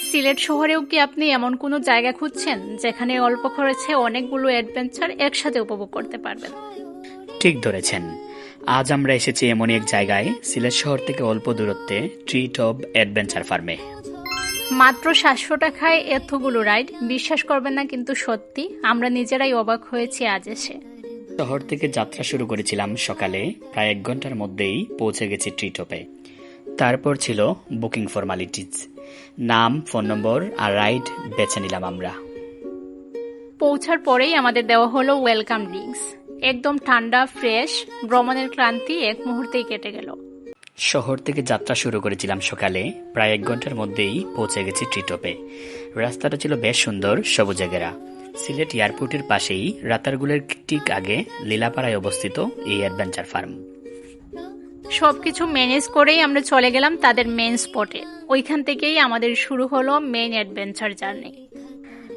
সিলেট শহরেও কি আপনি এমন কোনো জায়গা খুঁজছেন যেখানে অল্প খরচে অনেকগুলো অ্যাডভেঞ্চার একসাথে উপভোগ করতে পারবেন? ঠিক ধরেছেন। আজ আমরা এসেছি এমন এক জায়গায় সিলেট শহর থেকে অল্প দূরত্বে ট্রি টপ অ্যাডভেঞ্চার ফার্মে মাত্র সাতশো টাকায় এতগুলো রাইড? বিশ্বাস করবেন না কিন্তু সত্যি আমরা নিজেরাই অবাক হয়েছি আজ এসে। শহর থেকে যাত্রা শুরু করেছিলাম সকালে প্রায় এক ঘণ্টার মধ্যেই পৌঁছে গেছি ট্রি টপে তারপর ছিল বুকিং ফর্মালিটিজ নাম ফোন নম্বর আর রাইড বেছে নিলাম আমরা। পৌঁছার পরেই আমাদের দেওয়া হলো ওয়েলকাম ড্রিঙ্কস। একদম ঠান্ডা ফ্রেশ ভ্রমণের ক্লান্তি এক মুহূর্তেই কেটে গেল। শহর থেকে যাত্রা শুরু করেছিলাম সকালে প্রায় এক ঘণ্টার মধ্যেই পৌঁছে গেছি ট্রিটপে। রাস্তাটা ছিল বেশ সুন্দর সবুজে ঘেরা। সিলেট এয়ারপোর্টের পাশেই রাতারগুলের ঠিক আগে লীলাপাড়ায় অবস্থিত এই অ্যাডভেঞ্চার ফার্ম। সবকিছু ম্যানেজ করেই আমরা চলে গেলাম তাদের মেন স্পটে ওইখান থেকেই আমাদের শুরু হলো মেন অ্যাডভেঞ্চার জার্নি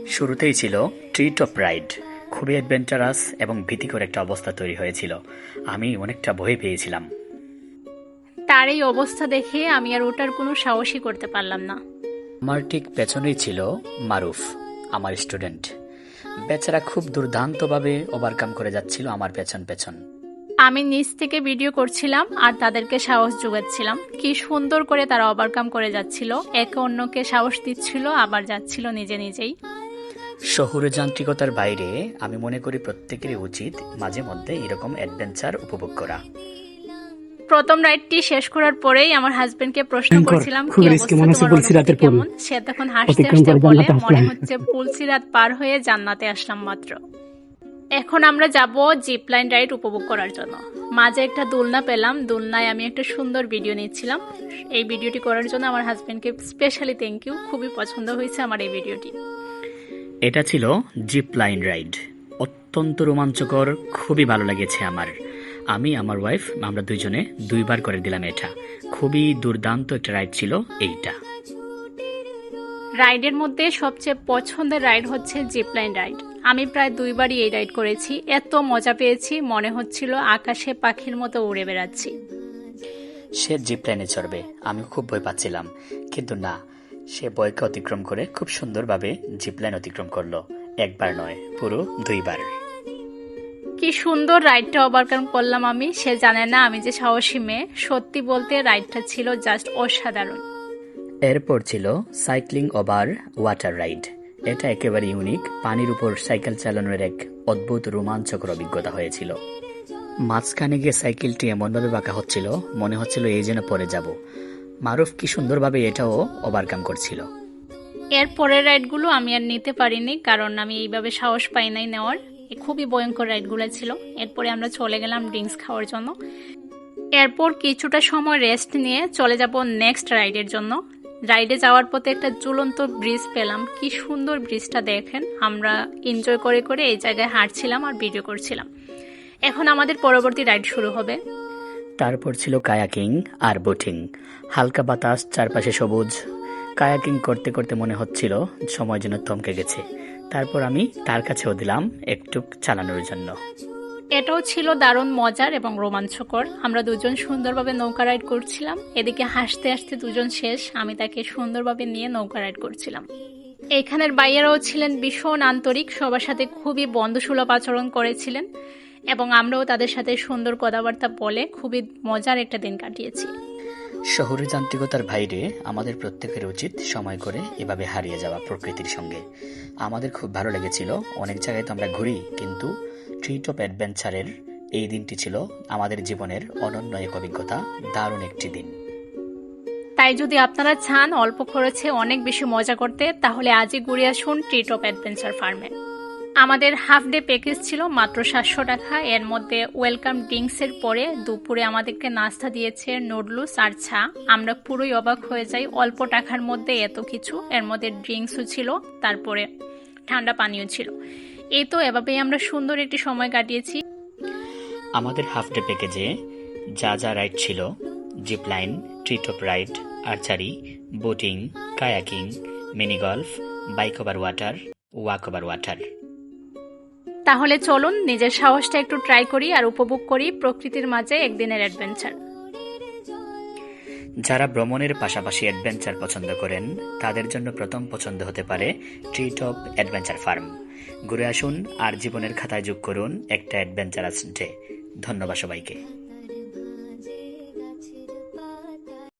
শুরুতেই ছিল ট্রি টপ রাইড খুবই অ্যাডভেঞ্চারাস এবং ভীতিকর একটা অবস্থা তৈরি হয়েছিল। আমি অনেকটা ভয় পেয়েছিলাম। তার এই অবস্থা দেখে আমি আর ওটার কোনো সাহসই করতে পারলাম না। আমার ঠিক পেছনেই ছিল মারুফ আমার স্টুডেন্ট বেচারা খুব দুর্দান্তভাবে ওভারকাম করে যাচ্ছিল আমার পেছন পেছন। আমি নিচ থেকে ভিডিও করছিলাম আর তাদেরকে সাহস যোগাচ্ছিলাম। কি সুন্দর করে তারা ওভারকাম করে যাচ্ছিল। একে অন্যকে সাহস দিচ্ছিল আবার যাচ্ছিল নিজে নিজেই। শহুরে যান্ত্রিকতার বাইরে আমি মনে করি প্রত্যেকেরই উচিত মাঝে মধ্যে এরকম অ্যাডভেঞ্চার উপভোগ করা। প্রথম রাইডটি শেষ করার পরেই আমার হাজবেন্ডকে প্রশ্ন করছিলাম কি অবস্থা মনে হচ্ছে তোমার কেমন? সে তখন হাসতে হাসতে বলে মনে। হচ্ছে পুলসিরাত পার হয়ে জান্নাতে আসলাম মাত্র। এখন আমরা যাব জিপ লাইন রাইড উপভোগ করার জন্য। মাঝে একটা দোলনা পেলাম। দোলনায় আমি একটা সুন্দর ভিডিও নিচ্ছিলাম। এই ভিডিওটি করার জন্য আমার হাজবেন্ডকে স্পেশালি থ্যাংক ইউ খুবই পছন্দ হয়েছে আমার এই ভিডিওটি এটা ছিল জিপ লাইন রাইড অত্যন্ত রোমাঞ্চকর, খুবই ভালো লেগেছে আমার। আমি, আমার ওয়াইফ আমরা দুইজনে দুইবার করে দিলাম এটা। খুবই দুর্দান্ত একটা রাইড ছিল এইটা। রাইডের মধ্যে সবচেয়ে পছন্দের রাইড হচ্ছে জিপলাইন রাইড। আমি প্রায় দুইবারই এই রাইড করেছি। এত মজা পেয়েছি মনে হচ্ছিল আকাশে পাখির মতো উড়ে বেড়াচ্ছি। সে জিপ লাইনে চড়বে আমি খুব ভয় পাচ্ছিলাম। কিন্তু না সে ভয়কে অতিক্রম করে খুব সুন্দরভাবে জিপ লাইন অতিক্রম করল। একবার নয় পুরো দুইবার। কি সুন্দর রাইডটা ওভারকাম করলাম আমি। সে জানে না আমি যে সাহসী মেয়ে। সত্যি বলতে রাইডটা ছিল জাস্ট অসাধারণ। এরপর ছিল সাইক্লিং ওভার ওয়াটার রাইড। এটা একেবারে ইউনিক, পানির উপর সাইকেল চালানোর এক অদ্ভুত রোমাঞ্চকর অভিজ্ঞতা হয়েছিল। মাঝখানে গিয়ে সাইকেলটি এমনভাবে বাঁকা হচ্ছিল, মনে হচ্ছিল এই যেন পরে যাব। মারুফ কি সুন্দরভাবে এটাও ওভারকাম করছিল। এর পরের রাইডগুলো আমি আর নিতে পারিনি, কারণ আমি এইভাবে সাহস পাই নাই নেওয়ার। খুবই ভয়ঙ্কর রাইডগুলো ছিল। এরপরে আমরা চলে গেলাম ড্রিঙ্কস খাওয়ার জন্য। এরপর কিছুটা সময় রেস্ট নিয়ে চলে যাব নেক্সট রাইডের জন্য। রাইডে যাওয়ার পথে একটা ঝুলন্ত ব্রিজ পেলাম। কি সুন্দর ব্রিজটা দেখেন। আমরা এনজয় করে করে এই জায়গায় হাঁটছিলাম আর ভিডিও করছিলাম। এখন আমাদের পরবর্তী রাইড শুরু হবে। তারপর ছিল কায়াকিং আর বোটিং। হালকা বাতাস, চারপাশে সবুজ। কায়াকিং করতে করতে মনে হচ্ছিল সময় যেন থমকে গেছে। তারপর আমি তার কাছেও দিলাম একটু চালানোর জন্য। এটাও ছিল দারুণ, মজার এবং রোমাঞ্চকর। আমরা দুজন সুন্দরভাবে নৌকা রাইড করছিলাম। এদিকে হাসতে হাসতে দুজন শেষ। আমি তাকে সুন্দরভাবে নিয়ে নৌকা রাইড করছিলাম। এখানের বাইরেও ছিলেন ভীষণ আন্তরিক, সবার সাথে খুবই বন্ধুসুলভ আচরণ করেছিলেন এবং আমরাও তাদের সাথে সুন্দর কথাবার্তা বলে খুবই মজার একটা দিন কাটিয়েছি। শহুরে যান্ত্রিকতার বাইরে আমাদের প্রত্যেকের উচিত সময় করে এভাবে হারিয়ে যাওয়া প্রকৃতির সঙ্গে। আমাদের খুব ভালো লেগেছিল। অনেক জায়গায় তো আমরা ঘুরি, কিন্তু ট্রিট অফ অ্যাডভেঞ্চারের এই দিনটি ছিল আমাদের জীবনের অনন্য এক অভিজ্ঞতা, দারুণ একটি দিন। তাই যদি আপনারা চান অল্প খরচে অনেক বেশি মজা করতে, তাহলে আজই ঘুরে আসুন ট্রিট অফ অ্যাডভেঞ্চার ফার্মে আমাদের হাফ ডে প্যাকেজ ছিল মাত্র সাতশো টাকা। এর মধ্যে ওয়েলকাম ড্রিঙ্কসের পরে দুপুরে আমাদেরকে নাস্তা দিয়েছে নুডলস আর চা। আমরা পুরোই অবাক হয়ে যাই অল্প টাকার মধ্যে এত কিছু। এর মধ্যে ড্রিঙ্কসও ছিল, তারপরে ঠান্ডা পানীয় ছিল। এই তো এভাবেই আমরা সুন্দর একটি সময় কাটিয়েছি। আমাদের হাফ ডে প্যাকেজে যা যা রাইড ছিল zip line tree top ride archery boating kayaking mini golf bike over water walk over water. তাহলে চলুন নিজের সাহসটা একটু ট্রাই করি আর উপভোগ করি প্রকৃতির মাঝে একদিনের অ্যাডভেঞ্চার যারা ভ্রমণের পাশাপাশি অ্যাডভেঞ্চার পছন্দ করেন তাদের জন্য প্রথম পছন্দ হতে পারে ট্রি টপ অ্যাডভেঞ্চার ফার্ম ঘুরে আসুন আর জীবনের খাতায় যোগ করুন একটা অ্যাডভেঞ্চারাস ডে ধন্যবাদ সবাইকে।